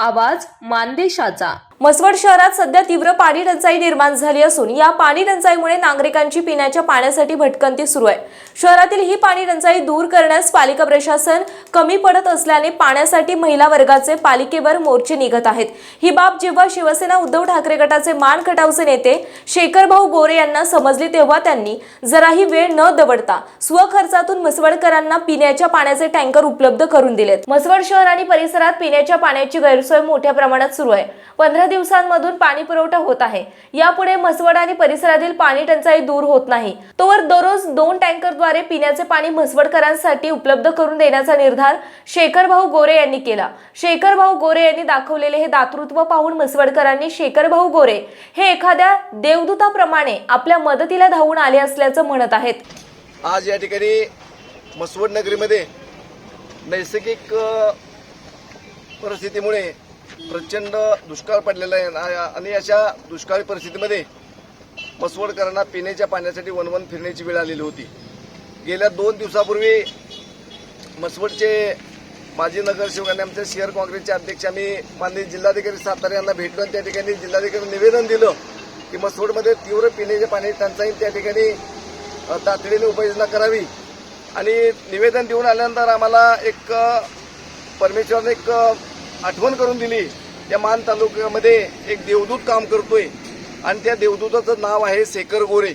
आवाज मानदेशाचा. म्हसवड शहरात सध्या तीव्र पाणी टंचाई निर्माण झाली असून या पाणी टंचाईमुळे नागरिकांची पिण्याच्या पाण्यासाठी भटकंती सुरू आहे. शहरातील ही पाणी टंचाई दूर करण्यास पालिका प्रशासन कमी पडत असल्याने पाण्यासाठी महिला वर्गाचे पालिकेवर मोर्चे निघत आहेत. ही बाब जेव्हा शिवसेना उद्धव ठाकरे गटाचे मान खटावचे नेते शेखरभाऊ गोरे यांना समजली तेव्हा त्यांनी जराही वेळ न दवडता स्वखर्चातून म्हसवडकरांना पिण्याच्या पाण्याचे टँकर उपलब्ध करून दिलेत. म्हसवड शहर आणि परिसरात पिण्याच्या पाण्याची गैरसोय मोठ्या प्रमाणात सुरू आहे. पंधरा दिवसांमधून पाणी पुरवठा होत आहे. यापुढे म्हसवड आणि परिसरातील पाणी टंचाई दूर होत नाही. तोवर दररोज दोन टँकरद्वारे पिण्याचे पाणी म्हसवडकरांसाठी उपलब्ध करून देण्याचा निर्धार शेखरभाऊ गोरे यांनी केला. शेखरभाऊ गोरे यांनी दाखवलेले हे दातृत्व पाहून म्हसवडकरांनी शेखरभाऊ गोरे हे एखाद्या देवदूताप्रमाणे आपल्या मदतीला धावून आले असल्याचं म्हणत आहेत. आज या ठिकाणी मसवड नगरीमध्ये नैसर्गिक परिस्थितीमुळे प्रचंड दुष्काळ पडलेला आहे आणि अशा दुष्काळी परिस्थितीमध्ये मसवडकरांना पिण्याच्या पाण्यासाठी वनवन फिरण्याची वेळ आलेली होती. गेल्या दोन दिवसापूर्वी मसवडचे माजी नगरसेवक आणि आमचे शहर काँग्रेसचे अध्यक्ष आम्ही माननीय जिल्हाधिकारी सातारा यांना भेटलो आणि त्या ठिकाणी जिल्हाधिकारी निवेदन दिलं की मसवडमध्ये तीव्र पिण्याच्या पाणी टंचाई त्या ठिकाणी तातडीने उपाययोजना करावी. आणि निवेदन देऊन आल्यानंतर आम्हाला एक परमेश्वरने एक आठवण करून दिली. त्या मान तालुक्यामध्ये एक देवदूत काम करतोय. आणि त्या देवदूताचं नाव आहे शेखर गोरे.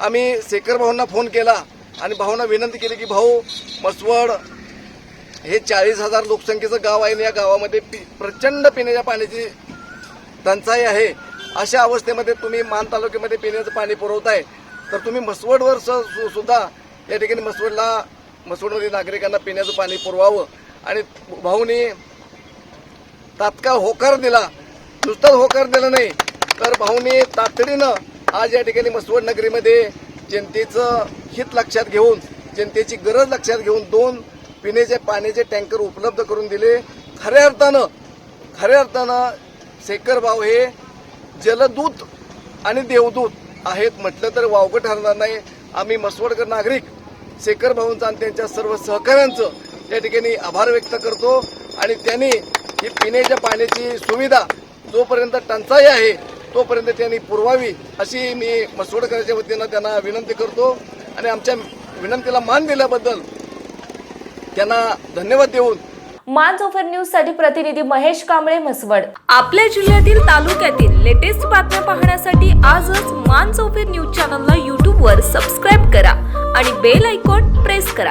आम्ही शेखर भाऊंना फोन केला आणि भाऊंना विनंती केली की भाऊ मसवड हे चाळीस हजार लोकसंख्येचं गाव आहे आणि या गावामध्ये पि प्रचंड पिण्याच्या पाण्याची टंचाई आहे. अशा अवस्थेमध्ये तुम्ही मान तालुक्यामध्ये पिण्याचं पाणी पुरवताय. तर तुम्ही मसवडवर स- सु- सुद्धा या ठिकाणी मसवडला मसवडमध्ये नागरिकांना पिण्याचं पाणी पुरवावं. आणि भाऊनी तात्काळ होकार दिला. नुसताच होकार दिला नाही. तर भाऊंनी तातडीनं आज या ठिकाणी मसवड नगरीमध्ये जनतेचं हित लक्षात घेऊन जनतेची गरज लक्षात घेऊन दोन पिण्याचे पाण्याचे टँकर उपलब्ध करून दिले. खऱ्या अर्थानं खऱ्या अर्थानं शेखर भाऊ हे जलदूत आणि देवदूत आहेत. म्हटलं तर वावगं ठरणार नाही. आम्ही मसवडकर नागरिक शेखर भाऊंचं आणि त्यांच्या सर्व सहकाऱ्यांचं या ठिकाणी आभार व्यक्त करतो. आणि त्यांनी ही पिण्याच्या पाण्याची सुविधा जोपर्यंत टंचाई आहे तोपर्यंत त्यांनी पुरवावी अशी मी मसवडकरांच्या वतीनं त्यांना विनंती करतो. आणि आमच्या विनंतीला मान दिल्याबद्दल त्यांना धन्यवाद देऊन मानसोफर न्यूजसाठी प्रतिनिधी महेश कांबळे म्हसवड. आपल्या जिल्ह्यातील तालुक्यातील लेटेस्ट बातम्या पाहण्यासाठी आजच मान चौफेर न्यूज चॅनलला यूट्यूबवर सबस्क्राईब करा आणि बेल आयकॉन प्रेस करा.